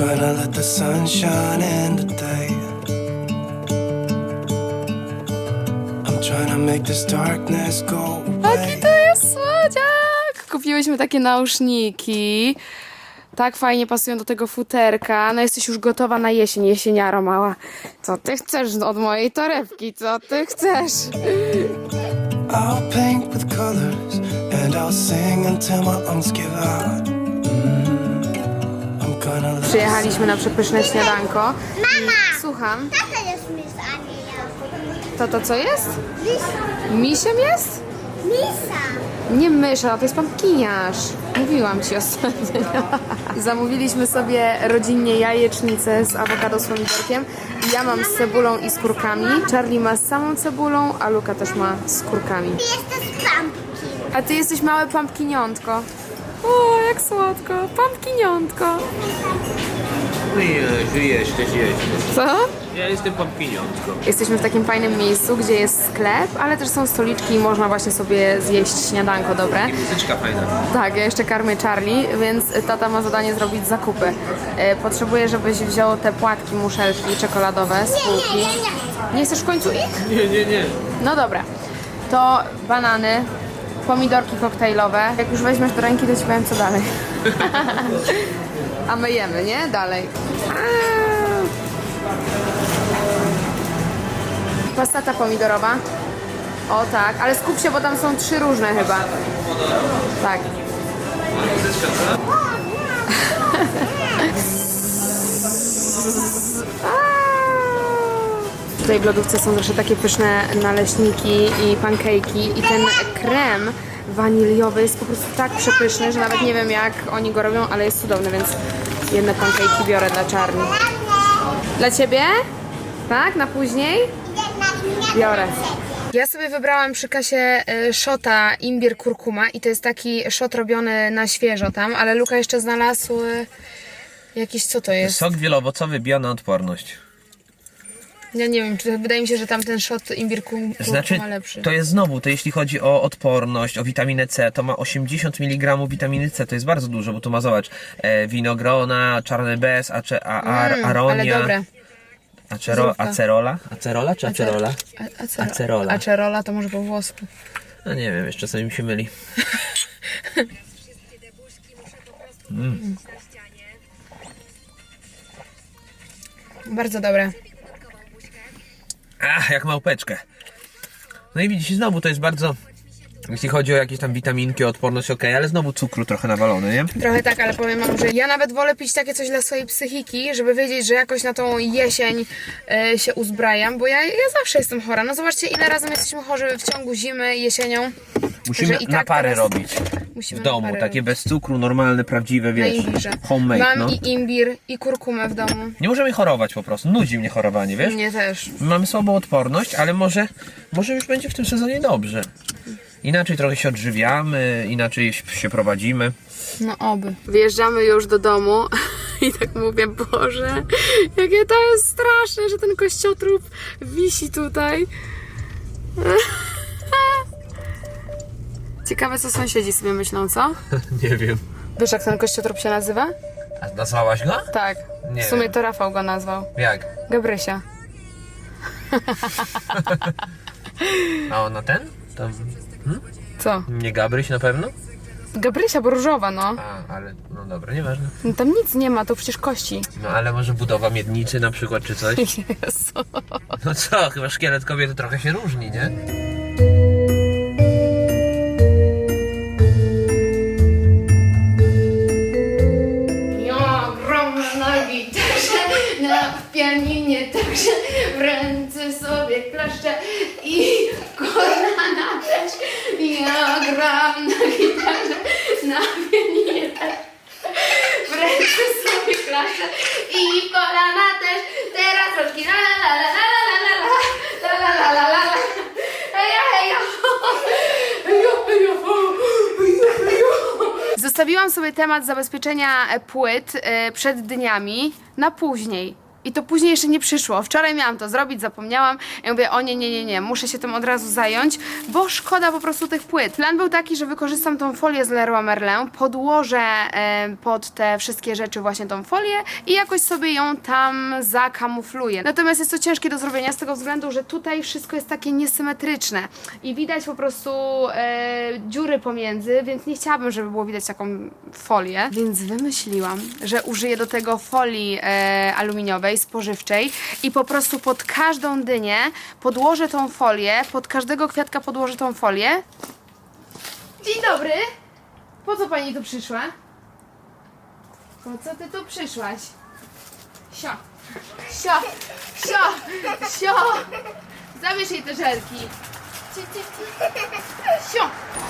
gonna let the sun shine in today. I'm trying to make this darkness go Jaki away. to jest słodziak! Kupiłyśmy takie nauszniki. Tak fajnie pasują do tego futerka. No jesteś już gotowa na jesień, jesieniaro mała. Co ty chcesz od mojej torebki? Co ty chcesz? I'll paint with colors and I'll sing until my lungs give out. Przyjechaliśmy na przepyszne śniadanko. Mama! Słucham. Tata jest mis, a nie ja. To to co jest? Misa. Misiem jest? Misa. Nie mysza, to jest pumpkiniarz. Mówiłam ci ostatnio. Zamówiliśmy sobie rodzinnie jajecznicę z awokado z pomidorkiem. Ja mam z cebulą i skórkami. Charlie ma z samą cebulą, a Luka też ma z skórkami. Ty jesteś pumpkin. A ty jesteś małe pumpkiniątko. O, jak słodko. Pumpkiniątko. Nie, żyjesz, też jesteś. Co? Ja jestem pumpkiniątko. Jesteśmy w takim fajnym miejscu, gdzie jest sklep, ale też są stoliczki i można właśnie sobie zjeść śniadanko dobre. I muzyczka fajna. Tak, ja jeszcze karmię Charlie, więc tata ma zadanie zrobić zakupy. E, Potrzebuję, żebyś wziął te płatki, muszelki czekoladowe z półki. Nie, nie, nie. Nie chcesz w końcu ich? Nie, nie, nie. No dobra. To banany, pomidorki koktajlowe. Jak już weźmiesz do ręki, to ci powiem co dalej. A my jemy, nie? Dalej. Pastata pomidorowa. O tak, ale skup się, bo tam są trzy różne chyba. Tak. Tutaj w lodówce są zawsze takie pyszne naleśniki i pancake'i i ten krem waniliowy jest po prostu tak przepyszny, że nawet nie wiem jak oni go robią, ale jest cudowny, więc jedne pancake'i biorę dla czarni. Dla ciebie? Tak? Na później? Biorę. Ja sobie wybrałam przy kasie y, szota imbir kurkuma i to jest taki szot robiony na świeżo tam, ale Luka jeszcze znalazł y, jakiś, co to jest? Sok wielowocowy bija na odporność. Ja nie wiem, czy wydaje mi się, że tamten szot imbir kur- kurkuma Znaczy, lepszy. to jest znowu, to jeśli chodzi o odporność, o witaminę C, to ma 80 mg witaminy C, to jest bardzo dużo, bo tu ma, zobacz, e, winogrona, czarny bez, a, ar, Mm, ale aronia, dobre. acero, acerola? Acerola czy acerola? Acer- Acerola. Acerola to może po włosku. No nie wiem, jeszcze czasami mi się myli. Bardzo dobre. Ach, jak małpeczkę. No i widzicie, znowu to jest bardzo... Jeśli chodzi o jakieś tam witaminki, odporność, ok, ale znowu cukru trochę nawalony, nie? Trochę tak, ale powiem wam, że ja nawet wolę pić takie coś dla swojej psychiki, żeby wiedzieć, że jakoś na tą jesień e, się uzbrajam, bo ja, ja zawsze jestem chora. No zobaczcie, ile razy my jesteśmy chorzy w ciągu zimy, jesienią. Musimy i na tak pary teraz robić. Musimy W na domu, parę takie robić. bez cukru, normalne, prawdziwe, Na wiesz, imbirze. homemade, Mam no. i imbir, i kurkumę w domu. Nie możemy chorować po prostu, nudzi mnie chorowanie, wiesz? Mnie też. Mamy słabą odporność, ale może, może już będzie w tym sezonie dobrze. Inaczej trochę się odżywiamy, inaczej się prowadzimy. No oby. Wjeżdżamy już do domu i tak mówię, Boże, jakie to jest straszne, że ten kościotrup wisi tutaj. Ciekawe, co sąsiedzi sobie myślą, co? Nie wiem. Wiesz, jak ten kościotrup się nazywa? A nazwałaś go? Tak. Nie w sumie wiem. to Rafał go nazwał. Jak? Gabrysia. A ona ten? Co? Nie Gabryś na pewno? Gabrysia, bo różowa, no. A, ale no dobra, nieważne. no. Tam nic nie ma, to przecież kości. No ale może budowa miednicy na przykład, czy coś? Jezu. No co, chyba szkielet kobiety trochę się różni, nie? Ja na gitarze, na pianinie także w ręce sobie klaszczę i kolana też. Ja gram na gitarze, na pianinie też. W ręce sobie klaszczę i kolana też. Teraz rączki la la la la la la la la la la la la la Heja, heja. Heja, heja, heja, heja. Zostawiłam sobie temat zabezpieczenia e, płyt e, przed dniami na później. I to później jeszcze nie przyszło. Wczoraj miałam to zrobić, zapomniałam. Ja mówię, o nie, nie, nie, nie, muszę się tym od razu zająć, bo szkoda po prostu tych płyt. Plan był taki, że wykorzystam tą folię z Leroy Merlin, podłożę pod te wszystkie rzeczy właśnie tą folię i jakoś sobie ją tam zakamufluję. Natomiast jest to ciężkie do zrobienia z tego względu, że tutaj wszystko jest takie niesymetryczne i widać po prostu e, dziury pomiędzy, więc nie chciałabym, żeby było widać taką folię. Więc wymyśliłam, że użyję do tego folii e, aluminiowej, spożywczej i po prostu pod każdą dynię podłożę tą folię, pod każdego kwiatka podłożę tą folię. Dzień dobry! Po co pani tu przyszła? Po co ty tu przyszłaś? Sio! Sio! Sio! Sio! Zabierz jej te żelki. Sio!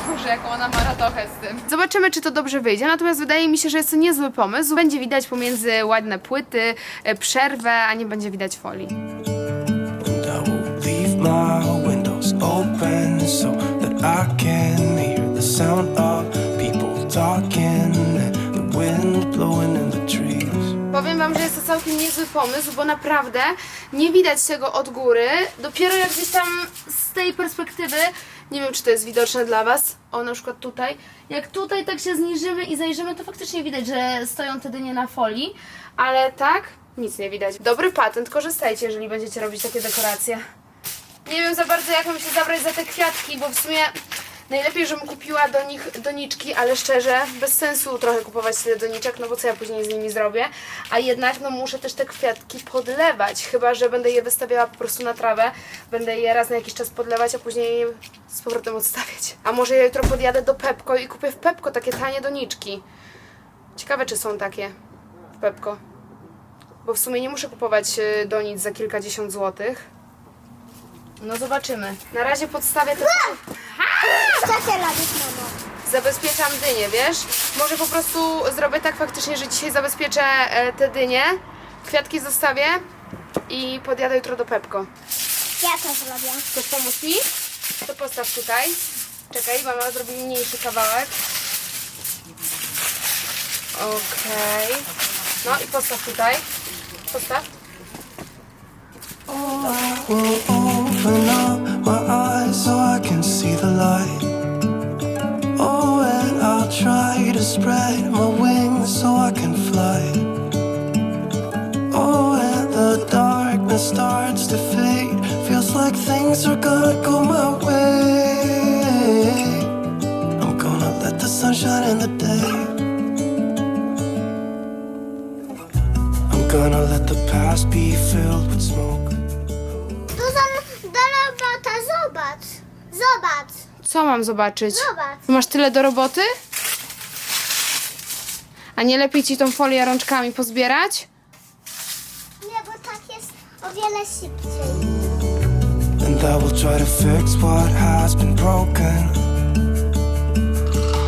Boże, jaką ona ma radochę z tym. Zobaczymy, czy to dobrze wyjdzie. Natomiast wydaje mi się, że jest to niezły pomysł. Będzie widać pomiędzy ładne płyty, e, przerwę, a nie będzie widać folii. Powiem wam, że jest to całkiem niezły pomysł, bo naprawdę nie widać tego od góry. Dopiero jak gdzieś tam tej perspektywy, nie wiem czy to jest widoczne dla was, o na przykład tutaj, jak tutaj tak się zniżymy i zajrzymy, to faktycznie widać, że stoją te dynie na folii, ale tak nic nie widać. Dobry patent, korzystajcie, jeżeli będziecie robić takie dekoracje. Nie wiem za bardzo jak mam się zabrać za te kwiatki, bo w sumie najlepiej, żebym kupiła do nich doniczki, ale szczerze, bez sensu trochę kupować tyle doniczek, no bo co ja później z nimi zrobię. A jednak no muszę też te kwiatki podlewać, chyba że będę je wystawiała po prostu na trawę, będę je raz na jakiś czas podlewać, a później z powrotem odstawiać. A może ja jutro podjadę do Pepko i kupię w Pepko takie tanie doniczki. Ciekawe czy są takie w Pepko. Bo w sumie nie muszę kupować y, donic za kilkadziesiąt złotych. No zobaczymy. Na razie podstawię te... Co ty robisz, mamo? Zabezpieczam dynię, wiesz? Może po prostu zrobię tak faktycznie, że dzisiaj zabezpieczę e, te dynie, kwiatki zostawię i podjadę jutro do Pepko. Ja to zrobię. Chcesz pomóc mi? To postaw tutaj. Czekaj, mama zrobi mniejszy kawałek. Okej. No i postaw tutaj. Postaw. open up light. Oh, and I'll try to spread my wings so I can fly. Oh, and the darkness starts to fade. Feels like things are gonna go my way. I'm gonna let the sun shine in the day. I'm gonna let the past be filled with smoke. Zobacz. Zobacz. Co mam zobaczyć? Zobacz. Masz tyle do roboty? A nie lepiej ci tą folię rączkami pozbierać? Nie, bo tak jest o wiele szybciej. And I will try to fix what has been broken.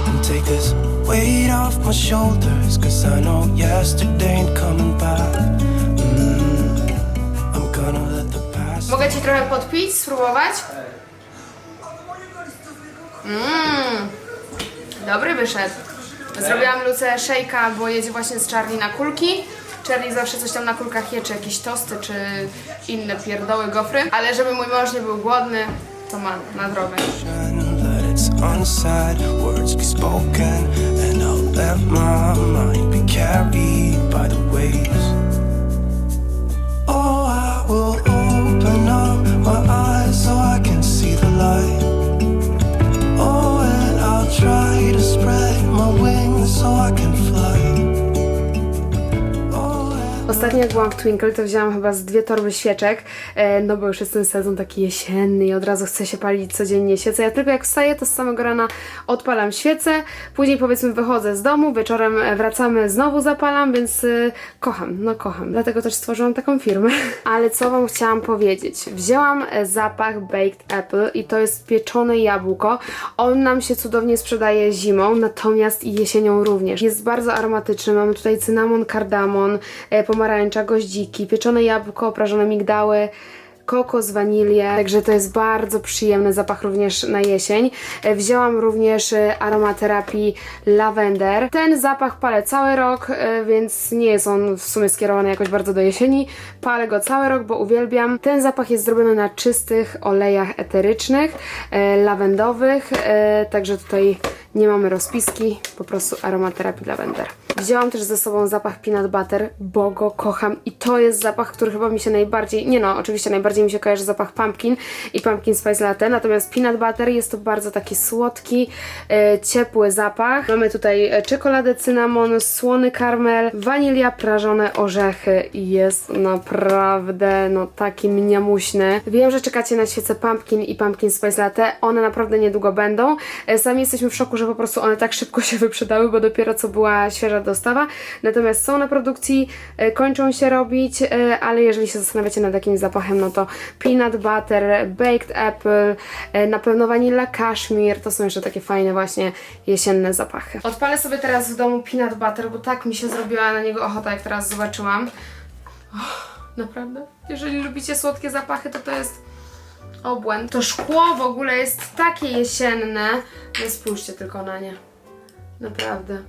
And take this weight off my shoulders. Cause I know yesterday ain't coming back. Mm, I'm gonna let the past. Mogę ci trochę podpić, spróbować? Mmm, dobry wyszedł. Zrobiłam Luce szejka, bo jedzie właśnie z Charlie na kulki. Charlie zawsze coś tam na kulkach je, czy jakieś tosty, czy inne pierdoły, gofry. Ale żeby mój mąż nie był głodny, to ma na drogę. Words Ostatnio jak byłam w Twinkle, to wzięłam chyba z dwie torby świeczek, e, no bo już jest ten sezon taki jesienny i od razu chce się palić codziennie świece. Ja tylko jak wstaję, to z samego rana odpalam świecę, później powiedzmy wychodzę z domu, wieczorem e, wracamy, znowu zapalam, więc e, kocham, no kocham. Dlatego też stworzyłam taką firmę. Ale co Wam chciałam powiedzieć? Wzięłam zapach Baked Apple i to jest pieczone jabłko. On nam się cudownie sprzedaje zimą, natomiast i jesienią również. Jest bardzo aromatyczny, mamy tutaj cynamon, kardamon, e, pomarańcza, goździki, pieczone jabłko, prażone migdały. kokos, wanilię, także to jest bardzo przyjemny zapach również na jesień. E, Wzięłam również e, aromaterapii lavender. Ten zapach palę cały rok, e, więc nie jest on w sumie skierowany jakoś bardzo do jesieni. Palę go cały rok, bo uwielbiam. Ten zapach jest zrobiony na czystych olejach eterycznych, lawendowych, także tutaj nie mamy rozpiski, po prostu aromaterapii lavender. Wzięłam też ze sobą zapach peanut butter, bo go kocham i to jest zapach, który chyba mi się najbardziej, nie no, oczywiście najbardziej mi się kojarzy zapach pumpkin i pumpkin spice latte, natomiast peanut butter jest to bardzo taki słodki, e, ciepły zapach. Mamy tutaj e, czekoladę cynamon, słony karmel, wanilia, prażone orzechy i jest naprawdę no taki mniamuśny. Wiem, że czekacie na świece pumpkin i pumpkin spice latte, one naprawdę niedługo będą. E, Sami jesteśmy w szoku, że po prostu one tak szybko się wyprzedały, bo dopiero co była świeża dostawa. Natomiast są na produkcji, e, kończą się robić, e, ale jeżeli się zastanawiacie nad jakimś zapachem, no to peanut butter, baked apple, e, na pewno vanilla cashmere, to są jeszcze takie fajne właśnie jesienne zapachy. Odpalę sobie teraz w domu peanut butter, bo tak mi się zrobiła na niego ochota, jak teraz zobaczyłam. Och, naprawdę? Jeżeli lubicie słodkie zapachy, to to jest obłęd. To szkło w ogóle jest takie jesienne. No spójrzcie tylko na nie. Naprawdę.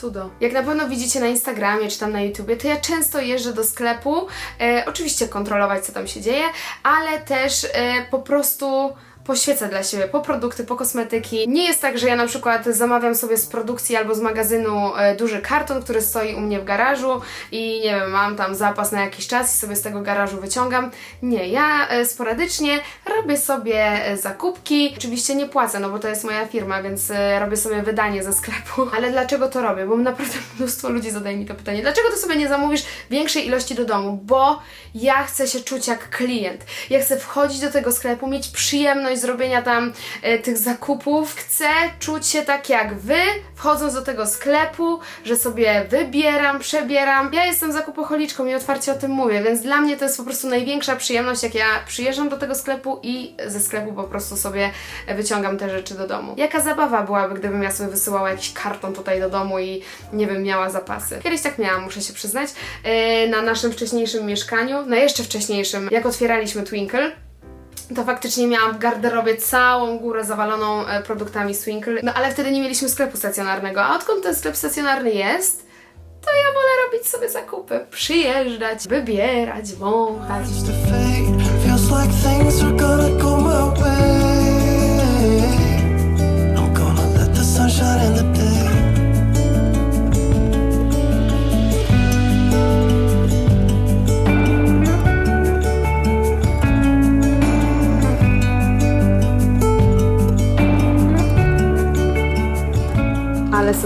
Cudo. Jak na pewno widzicie na Instagramie czy tam na YouTubie, to ja często jeżdżę do sklepu, e, oczywiście kontrolować co tam się dzieje, ale też e, po prostu poświecę dla siebie, po produkty, po kosmetyki. Nie jest tak, że ja na przykład zamawiam sobie z produkcji albo z magazynu e, duży karton, który stoi u mnie w garażu i nie wiem, mam tam zapas na jakiś czas i sobie z tego garażu wyciągam. Nie, ja e, sporadycznie robię sobie e, zakupki. Oczywiście nie płacę, no bo to jest moja firma, więc robię sobie wydanie ze sklepu. Ale dlaczego to robię? Bo naprawdę mnóstwo ludzi zadaje mi to pytanie. Dlaczego ty sobie nie zamówisz większej ilości do domu? Bo ja chcę się czuć jak klient. Ja chcę wchodzić do tego sklepu, mieć przyjemność zrobienia tam e, tych zakupów. Chcę czuć się tak jak wy, wchodząc do tego sklepu, że sobie wybieram, przebieram. Ja jestem zakupocholiczką i otwarcie o tym mówię, więc dla mnie to jest po prostu największa przyjemność, jak ja przyjeżdżam do tego sklepu i ze sklepu po prostu sobie wyciągam te rzeczy do domu. Jaka zabawa byłaby, gdybym ja sobie wysyłała jakiś karton tutaj do domu i nie wiem, miała zapasy. Kiedyś tak miałam, muszę się przyznać, e, na naszym wcześniejszym mieszkaniu, na jeszcze wcześniejszym, jak otwieraliśmy Twinkle, to faktycznie miałam w garderobie całą górę zawaloną e, produktami Swinkle. No ale wtedy nie mieliśmy sklepu stacjonarnego. A odkąd ten sklep stacjonarny jest, to ja wolę robić sobie zakupy. Przyjeżdżać, wybierać, wąchać.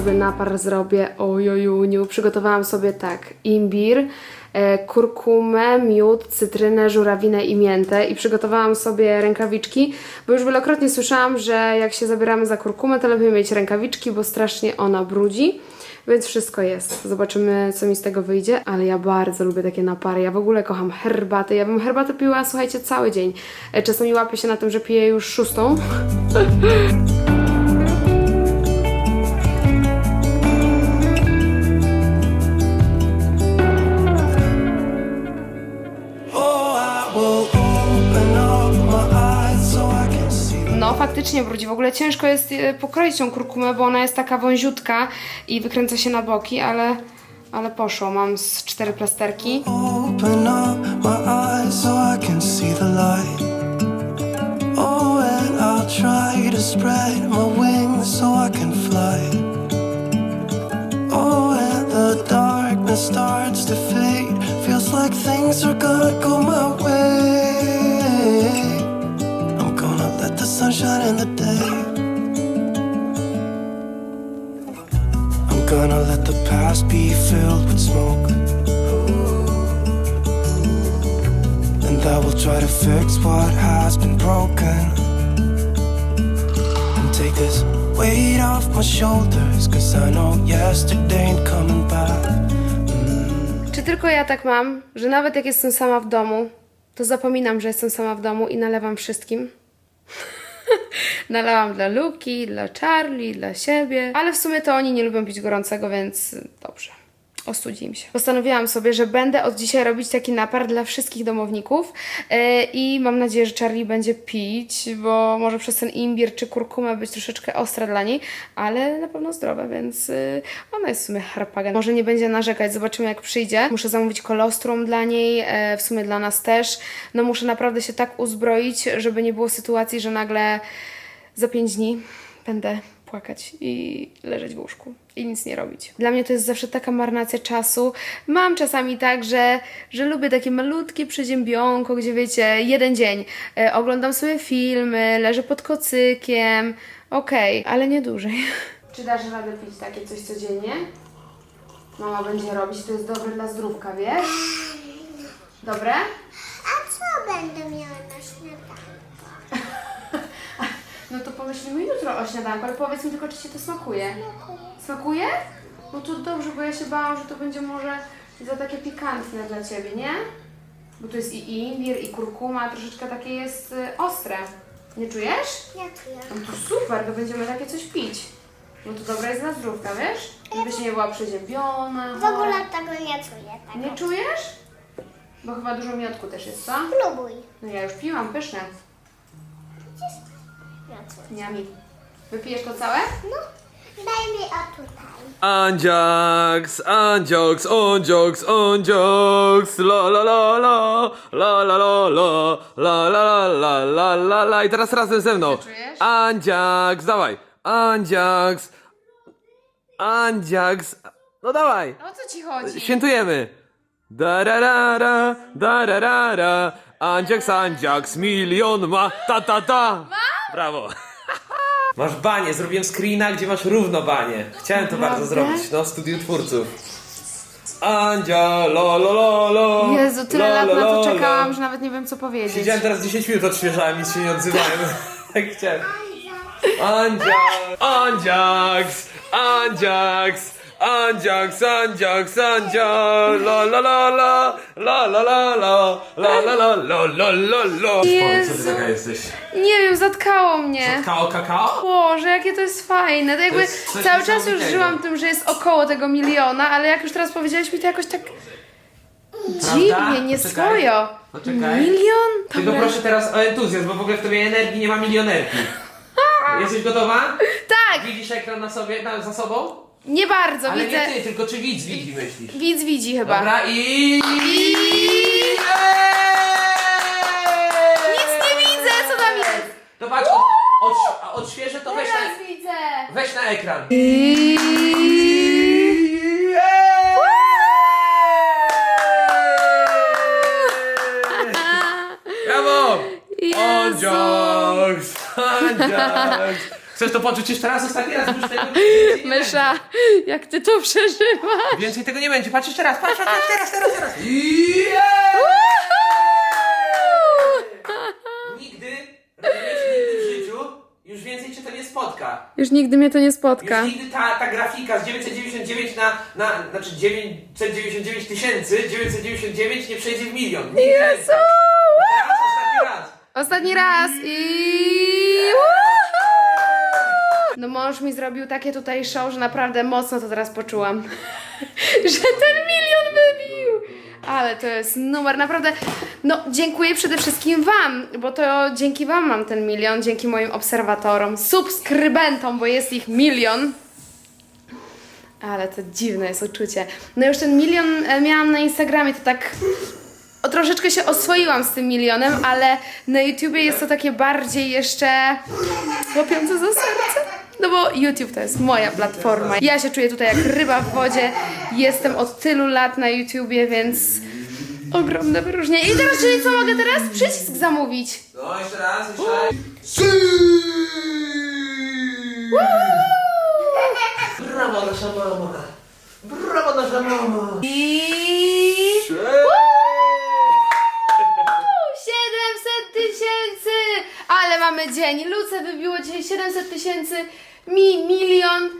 Sobie napar zrobię. Ojojuniu. Przygotowałam sobie tak. Imbir, e, kurkumę, miód, cytrynę, żurawinę i miętę. I przygotowałam sobie rękawiczki, bo już wielokrotnie słyszałam, że jak się zabieramy za kurkumę, to lepiej mieć rękawiczki, bo strasznie ona brudzi. Więc wszystko jest. Zobaczymy, co mi z tego wyjdzie, ale ja bardzo lubię takie napary. Ja w ogóle kocham herbatę. Ja bym herbatę piła, słuchajcie, cały dzień. E, Czasami łapię się na tym, że piję już szóstą. Faktycznie brudzi. W ogóle ciężko jest e, pokroić tą kurkumę, bo ona jest taka wąziutka i wykręca się na boki, ale, ale poszło. Mam z cztery plasterki. Open up my eyes so I can see the light. Oh, and I'll try to spread my wings so I can fly. Oh, and the darkness starts to fade. Feels like things are gonna go my way. Fix what has been broken. And take this weight off my shoulders. Cause I know yesterday ain't coming back. Czy tylko ja tak mam, że nawet jak jestem sama w domu, to zapominam, że jestem sama w domu i nalewam wszystkim? Nalałam dla Luki, dla Charlie, dla siebie, ale w sumie to oni nie lubią pić gorącego, więc dobrze. Ostudzi im się. Postanowiłam sobie, że będę od dzisiaj robić taki napar dla wszystkich domowników yy, i mam nadzieję, że Charlie będzie pić, bo może przez ten imbir czy kurkumę być troszeczkę ostra dla niej, ale na pewno zdrowe, więc yy, ona jest w sumie harpagen. Może nie będzie narzekać, zobaczymy jak przyjdzie. Muszę zamówić kolostrum dla niej, yy, w sumie dla nas też. No muszę naprawdę się tak uzbroić, żeby nie było sytuacji, że nagle za pięć dni będę płakać i leżeć w łóżku i nic nie robić. Dla mnie to jest zawsze taka marnacja czasu. Mam czasami tak, że, że lubię takie malutkie przeziębionko, gdzie wiecie, jeden dzień e, oglądam sobie filmy, leżę pod kocykiem, okej, ale nie dłużej. Czy dasz radę pić takie coś codziennie? Mama będzie robić, to jest dobre dla zdrówka, wiesz? Dobre? A co będę miała na śniadanie? No to pomyślimy jutro o śniadanku, ale powiedz mi tylko, czy Ci to smakuje. Smakuje? No to dobrze, bo ja się bałam, że to będzie może za takie pikantne dla Ciebie, nie? Bo tu jest i imbir, i kurkuma, troszeczkę takie jest y, ostre. Nie czujesz? Ja czuję. No to super, to będziemy takie coś pić. No to dobre jest dla zdrówka, wiesz? Żebyś nie była przeziębiona. W ogóle tego nie czuję. Tego. Nie czujesz? Bo chyba dużo miodku też jest, co? Próbuj. No ja już piłam, pyszne. Czuję. Niami. Wypijesz to całe? No, daj mi o tutaj. Andziaks, Andzioks, Ondzioks, Ondzioks, la la la la, la la la la, la la la la la la la i teraz razem ze mną. czujesz? Andziaks, dawaj, Andziaks, Andziaks, no dawaj, O co Ci chodzi? świętujemy. Dararara, dararara, Andziaks, Andziaks, milion ma, ta ta ta. Brawo. Masz banie, zrobiłem screena, gdzie masz równo banie. Chciałem to bardzo zrobić, no, w studiu twórców. Andzia, lo, lo, lo, lo. Jezu, tyle lo, lat lo, na to lo, czekałam, lo. że nawet nie wiem co powiedzieć. Siedziałem teraz 10 minut odświeżałem, nic się nie odzywałem. Tak chciałem. Andziak, Andziaks, Andziaks, Andziaks, Andziaks, Andzia, la la la la, la la la la, la la la la la la la. Powiedz, co ty Jezu. taka jesteś? Nie wiem, zatkało mnie. Kakao, kakao? Boże, jakie to jest fajne. To jakby jest coś cały czas już niesamowitego. żyłam tym, że jest około tego miliona, ale jak już teraz powiedziałeś mi to jakoś tak dziwnie, nie Poczekaj. swojo. Poczekaj. Milion? Tylko Dobra. proszę teraz o entuzjazm, bo w ogóle w tobie energii nie ma milionerki. Jesteś gotowa? Tak, Widzisz ekran na sobie, na, za sobą? Nie bardzo, Ale widzę. nie ty, tylko czy widz widzi, myślisz? Widz widzi chyba. Dobra i... I... Nic nie widzę, co tam jest. To patrz, od, od, odświeżę to weź Teraz na, widzę. weź na ekran. I... Brawo! Jezu. Andziaks! Andziaks! Chcesz to poczuć jeszcze raz, ostatni raz? Już tego więcej nie Mysza, jak ty to przeżywasz? będzie. Więcej tego nie będzie. Patrz jeszcze raz, patrz, patrz, patrz teraz, teraz, teraz. Nigdy, rozumiesz, nigdy w życiu już więcej cię to nie spotka. Już nigdy mnie to nie spotka. Już nigdy ta, ta grafika z 999 na, na znaczy 999 tysięcy, 999 nie przejdzie w milion. Nigdy Jezu! Teraz ostatni raz. Ostatni raz i... No mąż mi zrobił takie tutaj show, że naprawdę mocno to teraz poczułam. że ten milion wybił! Ale to jest numer, naprawdę. No, dziękuję przede wszystkim Wam, bo to dzięki Wam mam ten milion, dzięki moim obserwatorom, subskrybentom, bo jest ich milion. Ale to dziwne jest uczucie. No już ten milion e, miałam na Instagramie, to tak o, troszeczkę się oswoiłam z tym milionem, ale na YouTubie jest to takie bardziej jeszcze łapiące za serce. No bo YouTube to jest moja platforma. Ja się czuję tutaj jak ryba w wodzie. Jestem od tylu lat na YouTubie, więc ogromne wyróżnienie. I teraz, czyli co mogę teraz? Przycisk zamówić. No jeszcze raz, jeszcze raz. Brawo nasza mama. Brawo nasza mama. I... 700 tysięcy! Ale mamy dzień. Luce wybiło dzisiaj 700 tysięcy. Mi milion.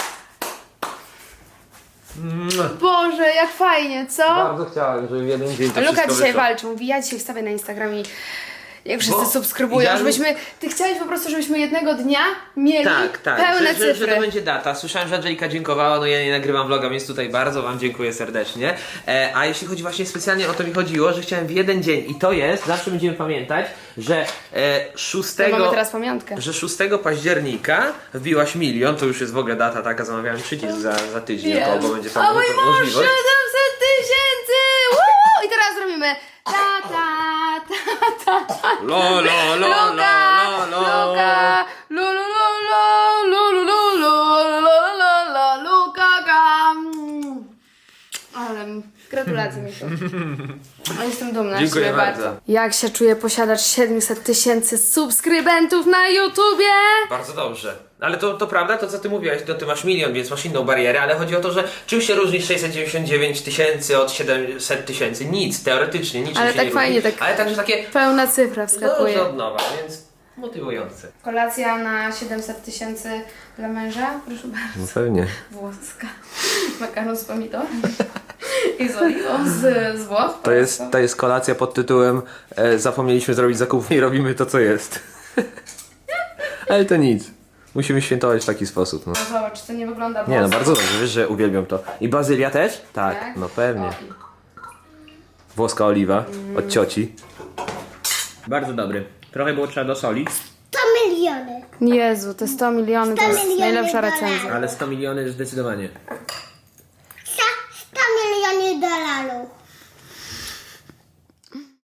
Boże, jak fajnie, co? Bardzo chciałem, żeby w jeden dzień to Luka wszystko dzisiaj wyszło. walczy. Mówi, ja dzisiaj wstawię na Instagramie jak wszyscy Bo subskrybują, ja- żebyśmy, ty chciałeś po prostu, żebyśmy jednego dnia mieli Tak, tak, pełne że, że, cyfry. że to będzie data. Słyszałem, że Angelika dziękowała, no ja nie nagrywam vloga, więc tutaj bardzo Wam dziękuję serdecznie. E, a jeśli chodzi właśnie specjalnie o to mi chodziło, że chciałem w jeden dzień i to jest, zawsze będziemy pamiętać, że e, 6, To mamy teraz pamiątkę. że 6 października wbiłaś milion, to już jest w ogóle data taka, zamawiałem przycisk za, za tydzień około, bo będzie tam A mój 700 możliwość. tysięcy! Woo! I teraz robimy ta ta ta ta ta Lo, lo, lo, lo, Luka, lo, lo. Luka, lu, lu, lu, lu, lu, lu, lu, lu, lu, lu, lu, Luka, ga. Mm. Ale gratulacje mi to. Jestem dumna z Dziękuję siebie bardzo. bardzo. Jak się czuję posiadać 700 tysięcy subskrybentów na YouTubie? Bardzo dobrze. Ale to, to prawda, to co ty mówiłaś, to ty masz milion, więc masz inną barierę, ale chodzi o to, że czym się różni 699 tysięcy od 700 tysięcy? Nic, teoretycznie, nic Ale się tak nie fajnie, różni. tak- Ale także takie Pełna cyfra no, wskakuje. że od nowa, więc motywujące. Kolacja na 700 tysięcy dla męża? Proszę bardzo. No pewnie. Włoska. Makaron z pomidorem. I z oliwą z, z Włoch. To jest, to jest kolacja pod tytułem e, Zapomnieliśmy zrobić zakupów i robimy to, co jest. ale to nic. Musimy świętować w taki sposób. No. No zobacz, to nie wygląda Nie no, bardzo dobrze, wiesz, że uwielbiam to. I bazylia też? Tak, Tak? no pewnie. O, Włoska oliwa od cioci. Bardzo dobry. Trochę było trzeba dosolić. To miliony. Jezu, te 100 milionów to 100 jest milionów najlepsza dolarów. recenzja. Ale 100 miliony zdecydowanie. Là